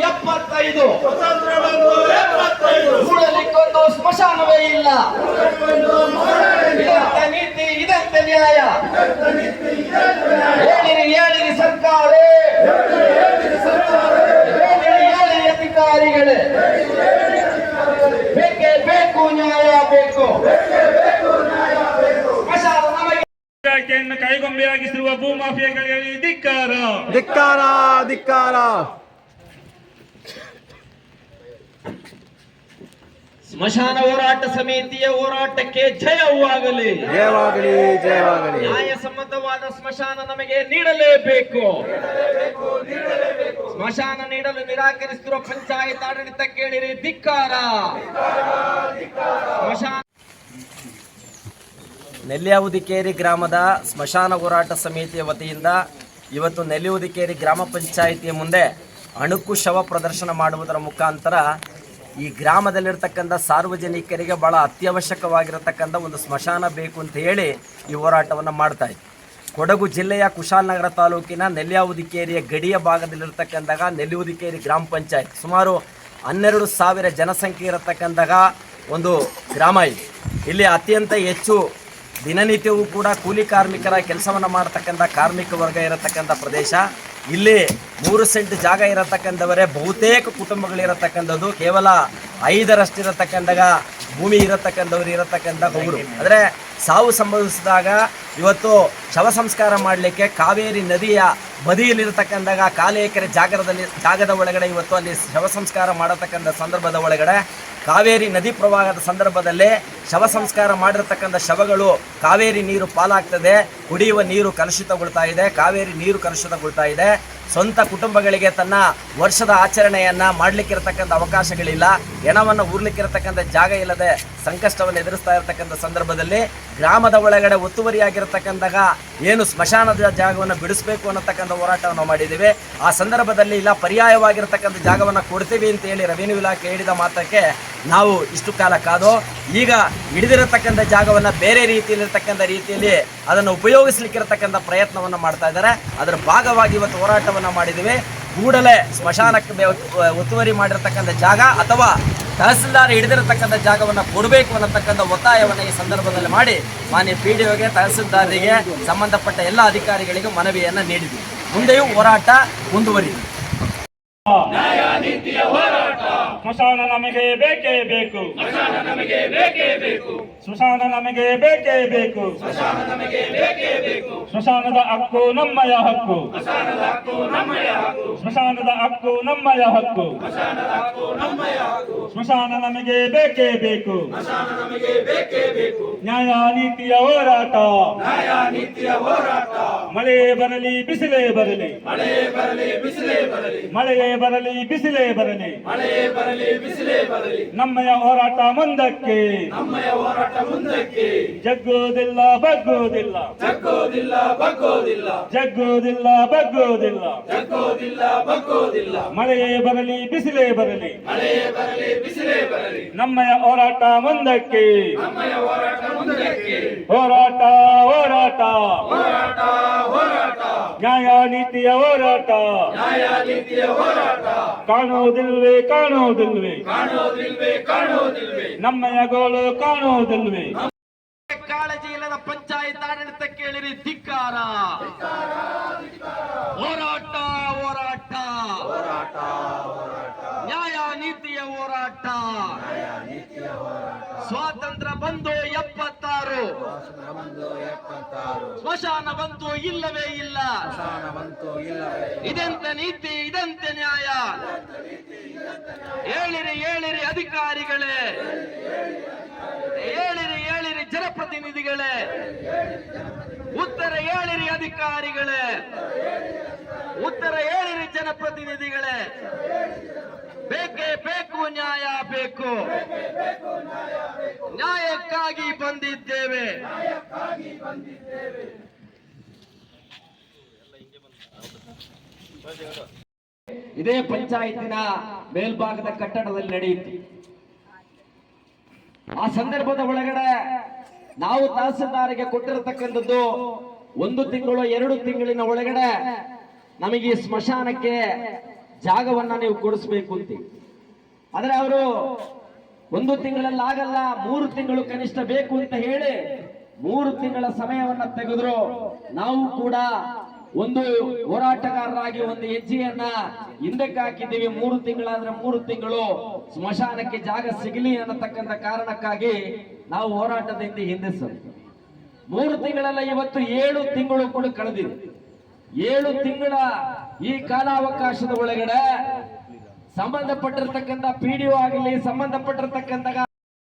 ಎಪ್ಪತ್ತೈದು. ಕೂಡಲಿಕ್ಕೊಂದು ಸ್ಮಶಾನವೇ ಇಲ್ಲ. ಇದಂತೆ ನೀತಿ ಇದಂತೆ ನ್ಯಾಯ. ಹೇಳಿರಿ ಹೇಳಿರಿ ಸರ್ಕಾರ. ಹೇಳಿರಿ ಹೇಳಿರಿ ಅಧಿಕಾರಿಗಳೇ. ಬೇಕೇ ಬೇಕು ನ್ಯಾಯ ಬೇಕು. ಕೈಗೊಂಬೆಯಾಗಿಸಿರುವ ಭೂಮಾಫಿಯಾಗಳಿಗೆ ಧಿಕ್ಕಾರ. ಧಿಕ್ಕಾರ ಧಿಕ್ಕಾರ. ಸ್ಮಶಾನ ಹೋರಾಟ ಸಮಿತಿಯ ಹೋರಾಟಕ್ಕೆ ಜಯವಾಗಲಿ. ಜಯವಾಗಲಿ ಜಯವಾಗಲಿ. ನ್ಯಾಯಸಮ್ಮತವಾದ ಸ್ಮಶಾನ ನಮಗೆ ನೀಡಲೇಬೇಕು. ಸ್ಮಶಾನ ನೀಡಲು ನಿರಾಕರಿಸಿರುವ ಪಂಚಾಯತ್ ಆಡಳಿತ ಕೇಳಿರಿ ಧಿಕ್ಕಾರ. ಸ್ಮಶಾನ ನೆಲ್ಯಾವುದಿಕೇರಿ ಗ್ರಾಮದ ಸ್ಮಶಾನ ಹೋರಾಟ ಸಮಿತಿಯ ವತಿಯಿಂದ ಇವತ್ತು ನೆಲ್ಯಾವುದಿಕೇರಿ ಗ್ರಾಮ ಪಂಚಾಯಿತಿಯ ಮುಂದೆ ಅಣುಕು ಶವ ಪ್ರದರ್ಶನ ಮಾಡುವುದರ ಮುಖಾಂತರ ಈ ಗ್ರಾಮದಲ್ಲಿರ್ತಕ್ಕಂಥ ಸಾರ್ವಜನಿಕರಿಗೆ ಬಹಳ ಅತ್ಯವಶ್ಯಕವಾಗಿರತಕ್ಕಂಥ ಒಂದು ಸ್ಮಶಾನ ಬೇಕು ಅಂತ ಹೇಳಿ ಈ ಹೋರಾಟವನ್ನು ಮಾಡ್ತಾ ಇದೆ ಕೊಡಗು ಜಿಲ್ಲೆಯ ಕುಶಾಲನಗರ ತಾಲೂಕಿನ ನೆಲ್ಯಾವುದಿಕೇರಿಯ ಗಡಿಯ ಭಾಗದಲ್ಲಿರ್ತಕ್ಕಂಥ ನೆಲ್ಯಾವುದಿಕೇರಿ ಗ್ರಾಮ ಪಂಚಾಯತ್. ಸುಮಾರು ಹನ್ನೆರಡು ಸಾವಿರ ಜನಸಂಖ್ಯೆ ಇರತಕ್ಕಂತಹ ಒಂದು ಗ್ರಾಮ ಇದೆ. ಇಲ್ಲಿ ಅತ್ಯಂತ ಹೆಚ್ಚು ದಿನನಿತ್ಯವೂ ಕೂಡ ಕೂಲಿ ಕಾರ್ಮಿಕರ ಕೆಲಸವನ್ನು ಮಾಡತಕ್ಕಂಥ ಕಾರ್ಮಿಕ ವರ್ಗ ಇರತಕ್ಕಂಥ ಪ್ರದೇಶ. ಇಲ್ಲಿ ಮೂರು ಸೆಂಟ್ ಜಾಗ ಇರತಕ್ಕಂಥವರೇ ಬಹುತೇಕ ಕುಟುಂಬಗಳಿರತಕ್ಕಂಥದ್ದು. ಕೇವಲ ಐದರಷ್ಟಿರತಕ್ಕಂತಹ ಭೂಮಿ ಇರತಕ್ಕಂಥವ್ರು ಇರತಕ್ಕಂಥ ಅವರು ಅಂದರೆ ಸಾವು ಸಂಭವಿಸಿದಾಗ ಇವತ್ತು ಶವ ಸಂಸ್ಕಾರ ಮಾಡಲಿಕ್ಕೆ ಕಾವೇರಿ ನದಿಯ ಬದಿಯಲ್ಲಿರತಕ್ಕಂಥಾಗ ಕಾಲು ಎಕರೆ ಜಾಗದಲ್ಲಿ ಜಾಗದ ಒಳಗಡೆ ಇವತ್ತು ಅಲ್ಲಿ ಶವ ಸಂಸ್ಕಾರ ಮಾಡತಕ್ಕಂಥ ಸಂದರ್ಭದ ಒಳಗಡೆ ಕಾವೇರಿ ನದಿ ಪ್ರವಾಹದ ಸಂದರ್ಭದಲ್ಲಿ ಶವ ಸಂಸ್ಕಾರ ಮಾಡಿರ್ತಕ್ಕಂಥ ಶವಗಳು ಕಾವೇರಿ ನೀರು ಪಾಲಾಗ್ತದೆ ಕುಡಿಯುವ ನೀರು ಕಲುಷಿತಗೊಳ್ತಾ ಇದೆ ಕಾವೇರಿ ನೀರು ಕಲುಷಿತಗೊಳ್ತಾ ಇದೆ. ಸ್ವಂತ ಕುಟುಂಬಗಳಿಗೆ ತನ್ನ ವರ್ಷದ ಆಚರಣೆಯನ್ನು ಮಾಡಲಿಕ್ಕಿರತಕ್ಕಂಥ ಅವಕಾಶಗಳಿಲ್ಲ. ಹೆಣವನ್ನು ಊರ್ಲಿಕ್ಕಿರತಕ್ಕಂಥ ಜಾಗ ಇಲ್ಲದೆ ಸಂಕಷ್ಟವನ್ನು ಎದುರಿಸ್ತಾ ಇರತಕ್ಕಂಥ ಸಂದರ್ಭದಲ್ಲಿ ಗ್ರಾಮದ ಒಳಗಡೆ ಒತ್ತುವರಿಯಾಗಿರತಕ್ಕಂತಹ ಏನು ಸ್ಮಶಾನದ ಜಾಗವನ್ನು ಬಿಡಿಸಬೇಕು ಅನ್ನತಕ್ಕಂಥ ಹೋರಾಟವನ್ನು ಮಾಡಿದ್ದೀವಿ. ಆ ಸಂದರ್ಭದಲ್ಲಿ ಇಲ್ಲ, ಪರ್ಯಾಯವಾಗಿರತಕ್ಕಂಥ ಜಾಗವನ್ನು ಕೊಡ್ತೀವಿ ಅಂತ ಹೇಳಿ ರೆವಿನ್ಯೂ ಇಲಾಖೆ ಹೇಳಿದ ಮಾತ್ರಕ್ಕೆ ನಾವು ಇಷ್ಟು ಕಾಲ ಕಾದು, ಈಗ ಹಿಡಿದಿರತಕ್ಕಂಥ ಜಾಗವನ್ನು ಬೇರೆ ರೀತಿಯಲ್ಲಿರ್ತಕ್ಕಂಥ ರೀತಿಯಲ್ಲಿ ಅದನ್ನು ಉಪಯೋಗಿಸ್ಲಿಕ್ಕಿರತಕ್ಕಂಥ ಪ್ರಯತ್ನವನ್ನು ಮಾಡ್ತಾ ಇದ್ದಾರೆ. ಅದರ ಭಾಗವಾಗಿ ಇವತ್ತು ಹೋರಾಟವನ್ನು ಮಾಡಿದ್ದೀವಿ. ಕೂಡಲೇ ಸ್ಮಶಾನಕ್ಕೆ ಒತ್ತುವರಿ ಮಾಡಿರತಕ್ಕಂಥ ಜಾಗ ಅಥವಾ ತಹಸೀಲ್ದಾರ್ ಹಿಡಿದಿರತಕ್ಕಂಥ ಜಾಗವನ್ನು ಕೊಡಬೇಕು ಅನ್ನತಕ್ಕಂಥ ಒತ್ತಾಯವನ್ನು ಈ ಸಂದರ್ಭದಲ್ಲಿ ಮಾಡಿ ಮಾನ್ಯ ಪಿ ಡಿ ಒಗೆ ತಹಸೀಲ್ದಾರಿಗೆ ಸಂಬಂಧಪಟ್ಟ ಎಲ್ಲ ಅಧಿಕಾರಿಗಳಿಗೂ ಮನವಿಯನ್ನು ನೀಡಿದೆ ಮುಂದೆಯೂ ಹೋರಾಟ ಮುಂದುವರಿದೆ ಸ್ಮಶಾನ ನಮಗೆ ಬೇಕೇ ಬೇಕು. ಸ್ಮಶಾನ ನಮಗೆ ಬೇಕೇ ಬೇಕು. ಸ್ಮಶಾನ ನಮಗೆ ಬೇಕೇ ಬೇಕು. ನಮಗೆ ಬೇಕೇ ಬೇಕು. ಸ್ಮಶಾನದ ಹಕ್ಕು ನಮ್ಮಯ ಹಕ್ಕು. ಸ್ಮಶಾನದ ಹಕ್ಕು ನಮ್ಮಯ ಹಕ್ಕು. ಸ್ಮಶಾನ ನಮಗೆ ಬೇಕೇ ಬೇಕು. ನಮಗೆ ಬೇಕೇ ಬೇಕು. ನ್ಯಾಯ ನೀತಿಯ ಹೋರಾಟ. ಮಳೆ ಬರಲಿ ಬಿಸಿಲೇ ಬರಲಿ. ಮಳೆ ಬರಲಿ ಬಿಸಿಲೇ ಬರಲಿ. ನಮ್ಮಯ ಹೋರಾಟ ಮುಂದಕ್ಕೆ. ನಮ್ಮಯ ಹೋರಾಟ ಮುಂದಕ್ಕೆ. ಜಗ್ಗೋದಿಲ್ಲ ಬಗ್ಗೋದಿಲ್ಲ. ಜಗ್ಗೋದಿಲ್ಲ ಬಗ್ಗೋದಿಲ್ಲ. ಮಳೆಯೇ ಬರಲಿ ಬಿಸಿಲೇ ಬರಲಿ. ನಮ್ಮಯ ಹೋರಾಟ ಮುಂದಕ್ಕೆ. ನಮ್ಮಯ ಹೋರಾಟ ಮುಂದಕ್ಕೆ. ಹೋರಾಟ ಹೋರಾಟ. ಹೋರಾಟ ನ್ಯಾಯ ನೀತಿಯ ಹೋರಾಟ. ಕಾಣುವುದಿಲ್ವೇ ಕಾಣುವುದಿಲ್ವೇ ನಮ್ಮಯ ಗೋಳು ಕಾಣುವುದಿಲ್ವೇ ಕಾಳಜಿ ಇಲ್ಲದ ಪಂಚಾಯತ್ ಆಡಳಿತ ಕೇಳಿರಿ ಧಿಕ್ಕಾರ. ಹೋರಾಟ ಹೋರಾಟ. ನ್ಯಾಯ ನೀತಿಯ ಹೋರಾಟ. ಸ್ವಾತಂತ್ರ್ಯ ಬಂದು ಎಪ್ಪತ್ತಾರು. ಸ್ಮಶಾನ ಬಂತು ಇಲ್ಲವೇ ಇಲ್ಲ. ಇದೆಂತ ನೀತಿ ಇದಂತೆ ನ್ಯಾಯ? ಹೇಳಿರಿ ಹೇಳಿರಿ ಅಧಿಕಾರಿಗಳೇ. ಹೇಳಿರಿ ಹೇಳಿರಿ ಜನಪ್ರತಿನಿಧಿಗಳೇ. ಉತ್ತರ ಹೇಳಿರಿ ಅಧಿಕಾರಿಗಳೇ. ಉತ್ತರ ಹೇಳಿರಿ ಜನಪ್ರತಿನಿಧಿಗಳೇ. ಬೇಕೇ ಬೇಕು ನ್ಯಾಯ ಬೇಕು. ನ್ಯಾಯಕ್ಕಾಗಿ ಬಂದಿದ್ದೇವೆ. ಇದೇ ಪಂಚಾಯತಿನ ಮೇಲ್ಭಾಗದ ಕಟ್ಟಡದಲ್ಲಿ ನಡೆಯಿತು. ಆ ಸಂದರ್ಭದ ಒಳಗಡೆ ನಾವು ತಹಸೀಲ್ದಾರಿಗೆ ಕೊಟ್ಟಿರತಕ್ಕಂಥದ್ದು ಒಂದು ತಿಂಗಳು, ಎರಡು ತಿಂಗಳಿನ ಒಳಗಡೆ ನಮಗೆ ಸ್ಮಶಾನಕ್ಕೆ ಜಾಗವನ್ನ ನೀವು ಕೊಡಿಸ್ಬೇಕು ಅಂತ. ಆದ್ರೆ ಅವರು ಒಂದು ತಿಂಗಳಲ್ಲಿ ಆಗಲ್ಲ ಮೂರು ತಿಂಗಳು ಕನಿಷ್ಠ ಬೇಕು ಅಂತ ಹೇಳಿ ಮೂರು ತಿಂಗಳ ಸಮಯವನ್ನ ತೆಗೆದ್ರು. ನಾವು ಕೂಡ ಒಂದು ಹೋರಾಟಗಾರರಾಗಿ ಒಂದು ಹೆಜ್ಜೆಯನ್ನ ಹಿಂದಕ್ಕೆ ಹಾಕಿದ್ದೀವಿ. ಮೂರು ತಿಂಗಳಾದ್ರೆ ಮೂರು ತಿಂಗಳು ಸ್ಮಶಾನಕ್ಕೆ ಜಾಗ ಸಿಗಲಿ ಅನ್ನತಕ್ಕಂಥ ಕಾರಣಕ್ಕಾಗಿ ನಾವು ಹೋರಾಟದಿಂದ ಹಿಂದೆ ಸರ್ ಮೂರು ತಿಂಗಳಲ್ಲ, ಇವತ್ತು ಏಳು ತಿಂಗಳು ಕೂಡ ಕಳೆದಿದೆ. ಏಳು ತಿಂಗಳ ಈ ಕಾಲಾವಕಾಶದ ಒಳಗಡೆ ಸಂಬಂಧಪಟ್ಟಿರ್ತಕ್ಕಂಥ ಪಿ ಡಿ ಆಗಲಿ ಸಂಬಂಧಪಟ್ಟಿರ್ತಕ್ಕಂಥ